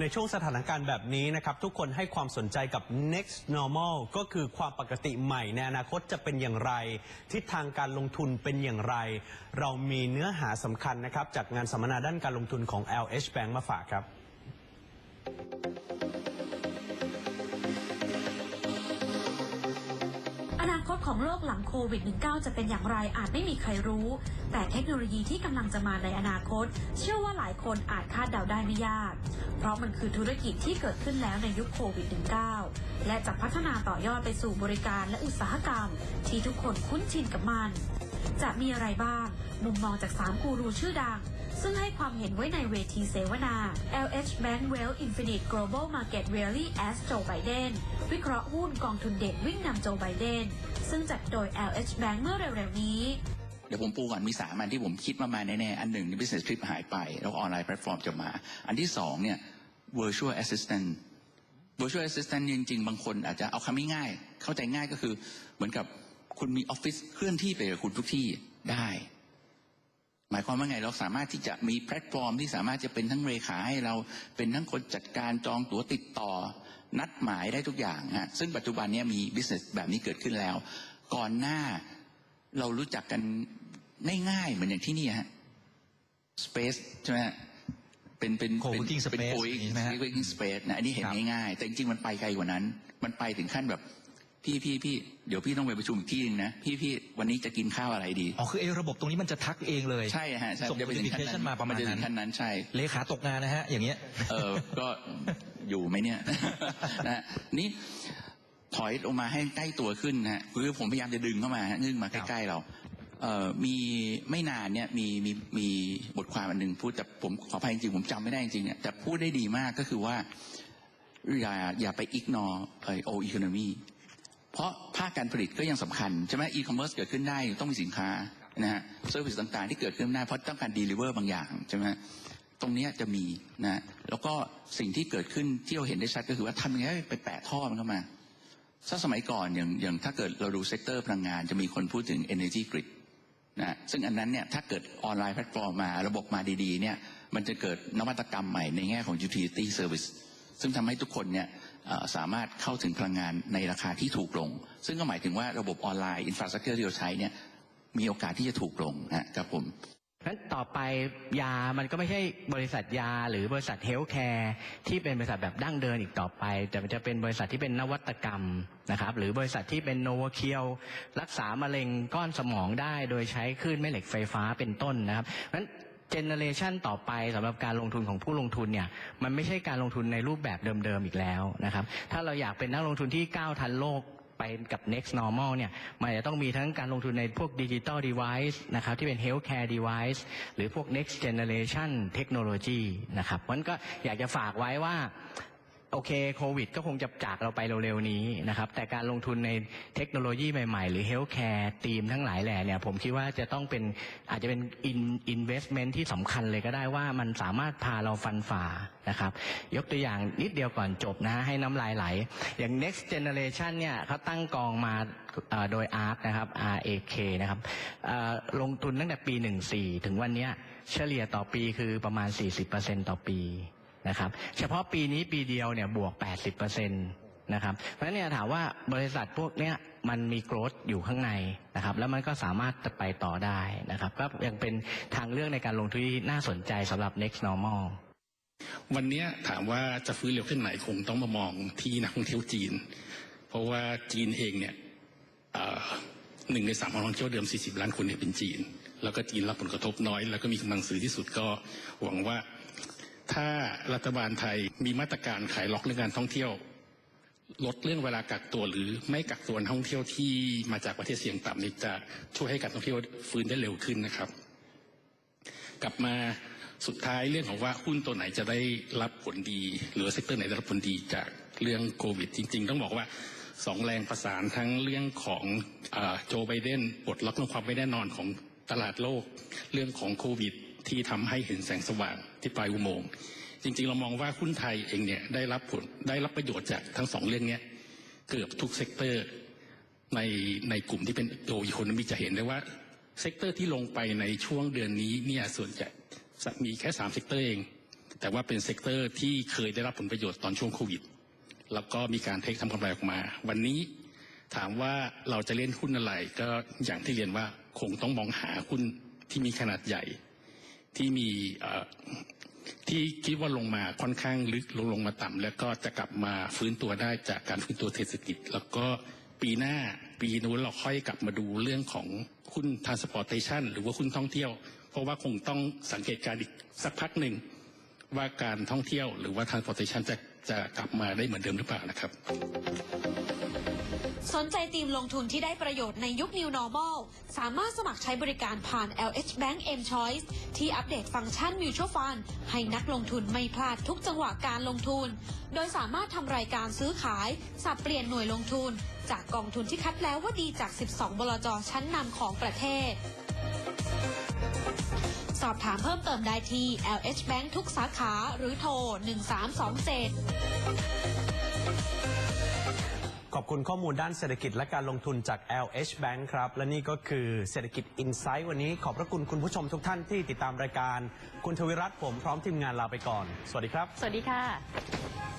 ในช่วงสถานการณ์แบบนี้นะครับ ทุกคนให้ความสนใจกับ next normal ก็คือความปกติใหม่ในอนาคตจะเป็นอย่างไร ทิศทางการลงทุนเป็นอย่างไร เรามีเนื้อหาสำคัญนะครับ จากงานสัมมนาด้านการลงทุนของ LH Bank มาฝากครับอนาคตของโลกหลังโควิด -19 จะเป็นอย่างไรอาจไม่มีใครรู้ แต่เทคโนโลยีที่กำลังจะมาในอนาคต เชื่อว่าหลายคนอาจคาดเดาได้ไม่ยาก เพราะมันคือธุรกิจที่เกิดขึ้นแล้วในยุคโควิด -19 และจะพัฒนาต่อยอดไปสู่บริการและอุตสาหกรรม ที่ทุกคนคุ้นชินกับมัน จะมีอะไรบ้าง มุมมองจาก3กูรูชื่อดังซึ่งให้ความเห็นไว้ในเวทีเสวนา LH Bank Well Infinite Global Market Rally as Joe Biden วิเคราะห์หุ้นกองทุนเด็กวิ่งนำโจไบเดนซึ่งจัดโดย LH Bank เมื่อเร็วๆนี้ เดี๋ยวผมปูก่อนมีสามอันที่ผมคิดว่ามาแน่ๆ อันหนึ่ง business trip หายไป แล้วออนไลน์แพลตฟอร์มจะมา อันที่สองเนี่ย virtual assistant virtual assistant จริงๆ บางคนอาจจะเอาคำง่ายๆเข้าใจง่ายก็คือ เหมือนกับคุณมีออฟฟิศเคลื่อนที่ไปกับคุณทุกที่ได้ หมายความว่าไงเราสามารถที่จะมีแพลตฟอร์มที่สามารถจะเป็นทั้งเลขาให้เราเป็นทั้งคนจัดการจองตั๋วติดต่อ นัดหมายได้ทุกอย่างฮะซึ่งปัจจุบันนี้มี business แบบนี้เกิดขึ้นแล้ว ก่อนหน้าเรารู้จักกัน ง่ายๆเหมือนอย่างที่นี่ฮะ space ใช่ไหมฮะเป็นเป็น Co-working เป็น space เป็นอย่างนี้ใช่ไหมฮะ co-working space นะอันนี้เห็นครับ ง่ายๆแต่จริงๆ มันไปไกลกว่านั้น มันไปถึงขั้นแบบ พี่พี่พี่เดี๋ยวพี่ต้องไปประชุมอีกที่หนึงนะ พี่พี่วันนี้จะกินข้าวอะไรดี อ๋อคือไอ้ระบบตรงนี้มันจะทักเองเลยใช่ฮะใช่ส่ง จะไปถึงขั้น notification นั้นมาประมาณนจะถึนั้น งขั้นนั้นใช่ เลขาตกงานนะฮะ อย่างเงี้ย เออ ก็อยู่ไหมเนี่ยนะฮะนี่ถอยลงมาให้ใกล้ตัวขึ้นนะฮะคือผมพยายามจะดึงเข้ามาฮะดึงมาใกล้ๆเราเอ่อ มีไม่นานเนี่ยมีมีมีบทความอันหนึ่งพูดแต่ผมขออภัยจริงผมจำไม่ได้จริงเนี่ยแต่พูดได้ดีมากก็คือว่า อย่าอย่าไปอิกนอเออโออีโคโนมีเพราะภาคการผลิตก็ยังสำคัญ ใช่ไหมอีคอมเมิร์ซเกิดขึ้นได้ต้องมีสินค้านะฮะเซอร์วิสต่างๆ ที่เกิดขึ้นได้เพราะต้องการดีลิเวอร์บางอย่างใช่ไหมตรงนี้จะมีนะแล้วก็สิ่งที่เกิดขึ้นที่เราเห็นได้ชัดก็คือว่าทำยังไงไปแปะท่อมันเข้ามาถ้าสมัยก่อนอย่างอย่างถ้าเกิดเราดูเซกเตอร์พลังงานจะมีคนพูดถึง energy grid นะซึ่งอันนั้นเนี่ยถ้าเกิดออนไลน์แพลตฟอร์มมาระบบมาดีๆเนี่ยมันจะเกิดนวัตกรรมใหม่ในแง่ของ utility service ซึ่งทำให้ทุกคนเนี่ยสามารถเข้าถึงพลังงานในราคาที่ถูกลง ซึ่งก็หมายถึงว่าระบบออนไลน์อินฟราสตรักเจอร์ที่เราใช้เนี่ยมีโอกาสที่จะถูกลงนะครับผม นั้นต่อไปยามันก็ไม่ใช่บริษัทยาหรือบริษัทเฮลท์แคร์ที่เป็นบริษัทแบบดั้งเดิมอีกต่อไป แต่มันจะเป็นบริษัทที่เป็นนวัตกรรมนะครับ หรือบริษัทที่เป็นโนวาเคียวรักษามะเร็งก้อนสมองได้โดยใช้คลื่นแม่เหล็กไฟฟ้าเป็นต้นนะครับนั้นเจเนเรชันต่อไปสำหรับการลงทุนของผู้ลงทุนเนี่ยมันไม่ใช่การลงทุนในรูปแบบเดิมๆอีกแล้วนะครับ ถ้าเราอยากเป็นนักลงทุนที่ก้าวทันโลก ไปกับ next normal เนี่ยมันจะต้องมีทั้งการลงทุนในพวกดิจิตอล device นะครับที่เป็น healthcare device หรือพวก next generation technology นะครับมันก็อยากจะฝากไว้ว่า โอเคโควิดก็คงจะจากเราไปเร็วๆนี้นะครับ แต่การลงทุนในเทคโนโลยีใหม่ๆ หรือ healthcare ทีมทั้งหลายแหล่เนี่ยผมคิดว่าจะต้องเป็นอาจจะเป็น in- investment ที่สำคัญเลยก็ได้ว่ามันสามารถพาเราฟันฝ่านะครับ ยกตัวอย่างนิดเดียวก่อนจบนะฮะให้น้ำลายไหล อย่าง next generation เนี่ยเขาตั้งกองมาเอ่อโดย ARK นะครับ RAK นะครับลงทุนตั้งแต่ปี 14 ถึงวันนี้เฉลี่ยต่อปีคือประมาณ 40%ต่อปี นะครับเฉพาะปีนี้ปีเดียวเนี่ยบวก 80%นะครับเพราะฉะนั้นเนี่ยถามว่าบริษัทพวกเนี้ยมันมีโกรธอยู่ข้างในนะครับแล้วมันก็สามารถจะไปต่อได้นะครับก็ยังเป็นทางเลือกในการลงทุนที่น่าสนใจสำหรับ next normal วันนี้ถามว่าจะฟื้นเร็วขึ้นไหนคงต้องมามองที่นักท่องเที่ยวจีน เพราะว่าจีนเองเนี่ยหนึ่งในสามของนักท่องเที่ยวเดิม 40 ล้านคนเนี่ยเป็นจีน แล้วก็จีนรับผลกระทบน้อย แล้วก็มีกำลังซื้อที่สุดก็หวังว่า ถ้ารัฐบาลไทยมีมาตรการขายล็อกเรื่องการท่องเที่ยว ลดเรื่องเวลากักตัวหรือไม่กักตัวนักท่องเที่ยวที่มาจากประเทศเสี่ยงต่ำนี่จะช่วยให้การท่องเที่ยวฟื้นได้เร็วขึ้นนะครับ กลับมาสุดท้ายเรื่องของว่าหุ้นตัวไหนจะได้รับผลดี หรือเซกเตอร์ไหนได้รับผลดีจากเรื่องโควิด จริง ๆ ต้องบอกว่าสองแรงประสานทั้งเรื่องของอโจไบเดนปลดล็อกเรื่องความไม่แน่นอนของตลาดโลก เรื่องของโควิด ที่ทำให้เห็นแสงสว่างที่ปลายอุโมงค์จริงๆ เรามองว่าหุ้นไทยเองเนี่ยได้รับผลได้รับประโยชน์จากทั้งสองเรื่องนี้เกือบทุกเซกเตอร์ในในกลุ่มที่เป็นโออีโคโนมีจะเห็นได้ว่าเซกเตอร์ที่ลงไปในช่วงเดือนนี้เนี่ยส่วนใหญ่มีแค่สามเซกเตอร์เอง แต่ว่าเป็นเซกเตอร์ที่เคยได้รับผลประโยชน์ตอนช่วงโควิด แล้วก็มีการเทคทำกำไรออกมา วันนี้ถามว่าเราจะเล่นหุ้นอะไรก็อย่างที่เรียนว่าคงต้องมองหาหุ้นที่มีขนาดใหญ่ ที่มีที่คิดว่าลงมาค่อนข้างลึกลงลงมาต่ำแล้วก็จะกลับมาฟื้นตัวได้จากการฟื้นตัวเศรษฐกิจ แล้วก็ปีหน้าปีนู้นเราค่อยกลับมาดูเรื่องของหุ้น transportation หรือว่าหุ้นท่องเที่ยว เพราะว่าคงต้องสังเกตการอีกสักพักหนึ่งว่าการท่องเที่ยวหรือว่า transportation จะจะกลับมาได้เหมือนเดิมหรือเปล่านะครับ สนใจทีมลงทุนที่ได้ประโยชน์ในยุค New Normal สามารถสมัครใช้บริการผ่าน LH Bank M Choice ที่อัปเดตฟังก์ชัน Mutual Fund ให้นักลงทุนไม่พลาดทุกจังหวะการลงทุน โดยสามารถทำรายการซื้อขาย สับเปลี่ยนหน่วยลงทุน จากกองทุนที่คัดแล้วว่าดีจาก 12 บลจชั้นนำของประเทศ สอบถามเพิ่มเติมได้ที่ LH Bank ทุกสาขาหรือโทร 1327 อบคุณข้อมูลด้านเศรษฐกิจและการลงทุนจาก LH Bank ครับ และนี่ก็คือเศรษฐกิจ Insight วันนี้ขอบพระคุณคุณผู้ชมทุกท่านที่ติดตามรายการ คุณทวิรัตน์ผมพร้อมทีมงานลาไปก่อน สวัสดีครับ สวัสดีค่ะ